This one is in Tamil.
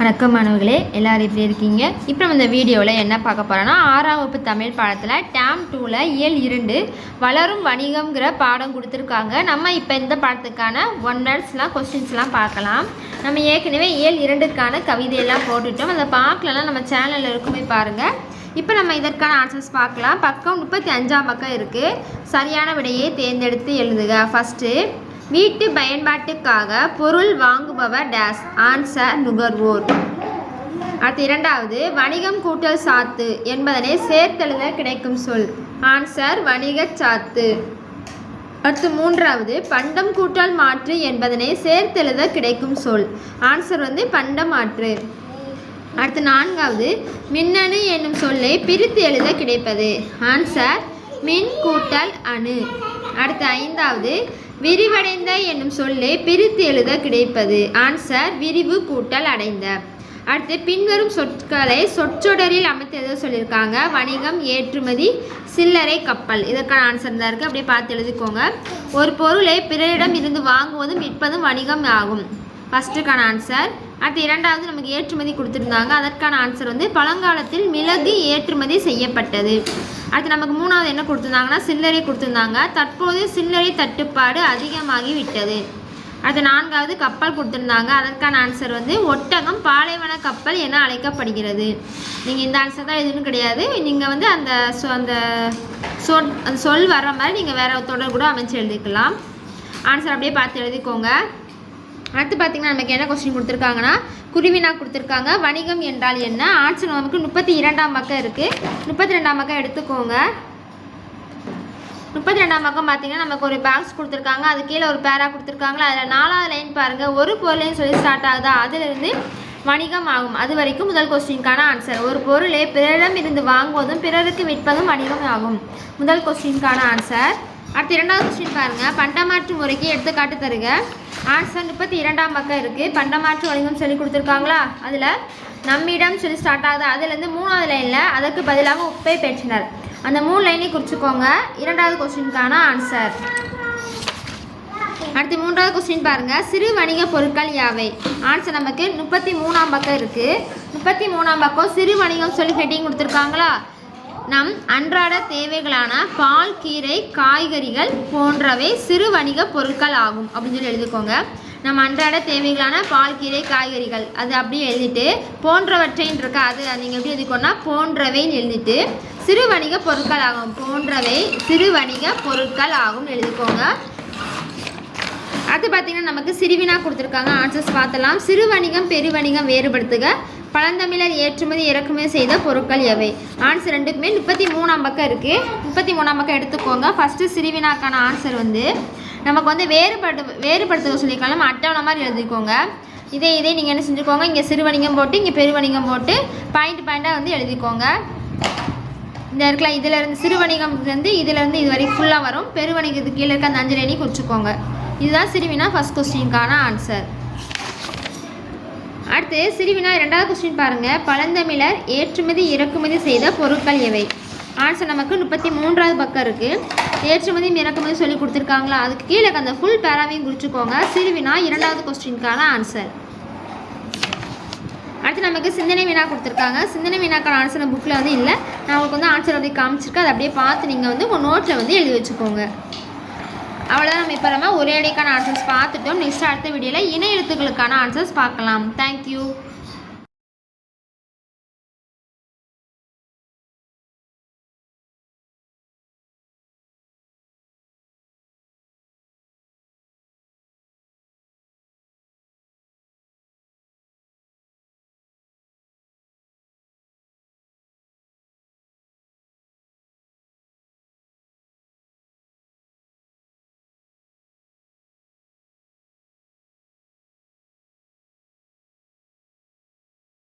வணக்கம் மாணவர்களே எல்லோரும் எப்படி இருக்கீங்க? இப்போ நம்ம இந்த வீடியோவில் என்ன பார்க்க போகிறோன்னா ஆறாம் வகுப்பு தமிழ் பாடத்தில் டேம் டூவில் இயல் இரண்டு வளரும் வணிகம்ங்கிற பாடம் கொடுத்துருக்காங்க. நம்ம இப்போ இந்த பாடத்துக்கான ஒன் வேர்ட்ஸ்லாம் கொஸ்டின்ஸ்லாம் பார்க்கலாம். நம்ம ஏற்கனவே இயல் இரண்டுக்கான கவிதையெல்லாம் போட்டுட்டோம். அதை பார்க்கலாம் நம்ம சேனலில் இருக்குமே பாருங்கள் இப்போ நம்ம இதற்கான ஆன்சர்ஸ் பார்க்கலாம். பக்கம் முப்பத்தி அஞ்சாம் பக்கம் இருக்குது சரியான விடையை தேர்ந்தெடுத்து எழுதுக. ஃபஸ்ட்டு வீட்டு பயன்பாட்டுக்காக பொருள் வாங்குபவர் டேஸ். ஆன்சர் நுகர்வோர். அடுத்து இரண்டாவது வணிகம் கூட்டல் சாத்து என்பதனை சேர்த்தெழுத கிடைக்கும் சொல். ஆன்சர் வணிகச் சாத்து. அடுத்து மூன்றாவது பண்டம் கூட்டல் மாற்று என்பதனை சேர்த்தெழுத கிடைக்கும் சொல். ஆன்சர் வந்து பண்டம் மாற்று. அடுத்து நான்காவது மின்னணு என்னும் சொல்லை பிரித்து எழுத கிடைப்பது. ஆன்சர் மின் கூட்டல் அணு. அடுத்து ஐந்தாவது விரிவடைந்த என்னும் சொல்லே பிரித்து எழுத கிடைப்பது. ஆன்சர் விரிவு கூட்டல் அடைந்த. அடுத்து பின்வரும் சொற்களை சொற்றொடரில் அமைத்து சொல்லியிருக்காங்க. வணிகம் ஏற்றுமதி சில்லறை கப்பல். இதற்கான ஆன்சர் தான் இருக்குது அப்படியே பார்த்து எழுதிக்கோங்க. ஒரு பொருளை பிறரிடம் இருந்து வாங்குவதும் விற்பதும் வணிகம் ஆகும். ஃபஸ்ட்டுக்கான ஆன்சர் அடுத்து இரண்டாவது நமக்கு ஏற்றுமதி கொடுத்துருந்தாங்க. அதற்கான ஆன்சர் வந்து பழங்காலத்தில் மிளகு ஏற்றுமதி செய்யப்பட்டது. அடுத்து நமக்கு மூணாவது என்ன கொடுத்துருந்தாங்கன்னா சில்லறை கொடுத்துருந்தாங்க. தற்போது சில்லறை தட்டுப்பாடு அதிகமாகி விட்டது. அடுத்து நான்காவது கப்பல் கொடுத்துருந்தாங்க. அதற்கான ஆன்சர் வந்து ஒட்டகம் பாலைவன கப்பல் என அழைக்கப்படுகிறது. நீங்கள் இந்த ஆன்சர் தான் எதுவும் கிடையாது. நீங்கள் வந்து அந்த அந்த சொல் அந்த சொல் வர்ற மாதிரி நீங்கள் வேறு தொடர் கூட அமைச்சு எழுதிக்கலாம். ஆன்சர் அப்படியே பார்த்து எழுதிக்கோங்க. அடுத்து பார்த்தீங்கன்னா நமக்கு என்ன கொஸ்டின் கொடுத்துருக்காங்கன்னா குருவினா கொடுத்துருக்காங்க. வணிகம் என்றால் என்ன? ஆன்சர் நமக்கு முப்பத்தி இரண்டாம் பக்கம் இருக்குது முப்பத்தி ரெண்டாம் பக்கம் எடுத்துக்கோங்க. முப்பத்தி ரெண்டாம் பக்கம் பார்த்தீங்கன்னா நமக்கு ஒரு பாக்ஸ் கொடுத்துருக்காங்க. அது கீழே ஒரு பேரா கொடுத்துருக்காங்களா? அதில் நாலாவது லைன் பாருங்கள் ஒரு பொருளையும் சொல்லி ஸ்டார்ட் ஆகுதா? அதிலிருந்து வணிகம் ஆகும். அது வரைக்கும் முதல் கொஸ்டினுக்கான ஆன்சர் ஒரு பொருளை பிறரிடம் இருந்து வாங்குவதும் பிறருக்கு விற்பதும் வணிகம் ஆகும். முதல் கொஸ்டினுக்கான ஆன்சர் அடுத்து இரண்டாவது கொஸ்டின் பாருங்கள் பண்டமாற்று முறைக்கு எடுத்துக்காட்டு தருக. ஆன்சர் முப்பத்தி இரண்டாம் பக்கம் இருக்குது பண்டமாற்று வணிகம் சொல்லி கொடுத்துருக்காங்களா? அதில் நம்மிடம் சொல்லி ஸ்டார்ட் ஆகுது அதுலேருந்து மூணாவது லைனில் அதற்கு பதிலாக உப்பை பெற்றனர். அந்த மூணு லைனையும் குறிச்சிக்கோங்க. இரண்டாவது கொஸ்டினுக்கான ஆன்சர் அடுத்து மூன்றாவது கொஸ்டின் பாருங்கள் சிறு வணிக பொருட்கள் யாவை? ஆன்சர் நமக்கு முப்பத்தி மூணாம் பக்கம் இருக்குது முப்பத்தி மூணாம் பக்கம் சிறு வணிகம் சொல்லி ஹெட்டிங் கொடுத்துருக்காங்களா? நம் அன்றாட தேவைகளான பால் கீரை காய்கறிகள் போன்றவை சிறு வணிக பொருட்கள் ஆகும் அப்படின்னு சொல்லி எழுதிக்கோங்க. நம்ம அன்றாட தேவைகளான பால் கீரை காய்கறிகள் அது அப்படியே எழுதிட்டு போன்றவற்றைன்னு இருக்கா அது நீங்கள் எப்படி எழுதிக்கோன்னா போன்றவைன்னு எழுதிட்டு சிறு வணிக பொருட்கள் ஆகும். போன்றவை சிறு வணிக பொருட்கள் ஆகும் எழுதிக்கோங்க. அது பார்த்தீங்கன்னா நமக்கு சிறுவினா கொடுத்துருக்காங்க. ஆன்சர்ஸ் பார்த்தலாம் சிறு வணிகம் பெரு வணிகம் வேறுபடுத்துக. பழந்தமிழர் ஏற்றுமதி இறக்குமதி செய்த பொருட்கள் எவை? ஆன்சர் ரெண்டுக்குமே முப்பத்தி மூணாம் பக்கம் இருக்குது முப்பத்தி மூணாம் பக்கம் எடுத்துக்கோங்க. ஃபஸ்ட்டு சிறுவினாக்கான ஆன்சர் வந்து நமக்கு வந்து வேறுபடு வேறுபடுத்துக சொல்லியிருக்காங்க. நம்ம அட்டவணை மாதிரி எழுதிக்கோங்க. இதே இதே நீங்கள் என்ன செஞ்சுக்கோங்க. இங்கே சிறு வணிகம் போட்டு இங்கே பெரு வணிகம் போட்டு பாயிண்ட் பாயிண்ட்டாக வந்து எழுதிக்கோங்க. இந்த இடத்துல இதில் இருந்து சிறு வணிகம் வந்து இது வரைக்கும் ஃபுல்லாக வரும். பெருவணிகத்துக்கு கீழே இருக்க அந்த அஞ்சு லைனையும் குறிச்சிக்கோங்க. இதுதான் சிறுவினா ஃபஸ்ட் கொஸ்டினுக்கான ஆன்சர் அடுத்து சிறுவினா ரெண்டாவது கொஸ்டின் பாருங்கள் பழந்தமிழர் ஏற்றுமதி இறக்குமதி செய்த பொருட்கள் எவை? ஆன்சர் நமக்கு முப்பத்தி மூன்றாவது பக்கம் இருக்குது ஏற்றுமதி இறக்குமதி சொல்லி கொடுத்துருக்காங்களா? அதுக்கு கீழே அந்த ஃபுல் பேராவையும் குறிச்சுக்கோங்க. சிறுவினா இரண்டாவது கொஸ்டினுக்கான ஆன்சர் அடுத்து நமக்கு சிந்தனை வினா கொடுத்துருக்காங்க. சிந்தனை வினாக்கான ஆன்சர் புக்கில் வந்து இல்லை. நான் உங்களுக்கு வந்து ஆன்சர் அப்படியே காமிச்சிருக்கேன். அதை அப்படியே பார்த்து நீங்கள் வந்து உங்கள் நோட்டில் வந்து எழுதி வச்சுக்கோங்க. அவ்வளோதான் நம்ம இப்போ நம்ம ஒரே அடிக்கான ஆன்சர்ஸ் பார்த்துட்டோம். நெக்ஸ்ட் அடுத்த வீடியோவில் இணை எழுத்துக்களுக்கான ஆன்சர்ஸ் பார்க்கலாம். தேங்க்யூ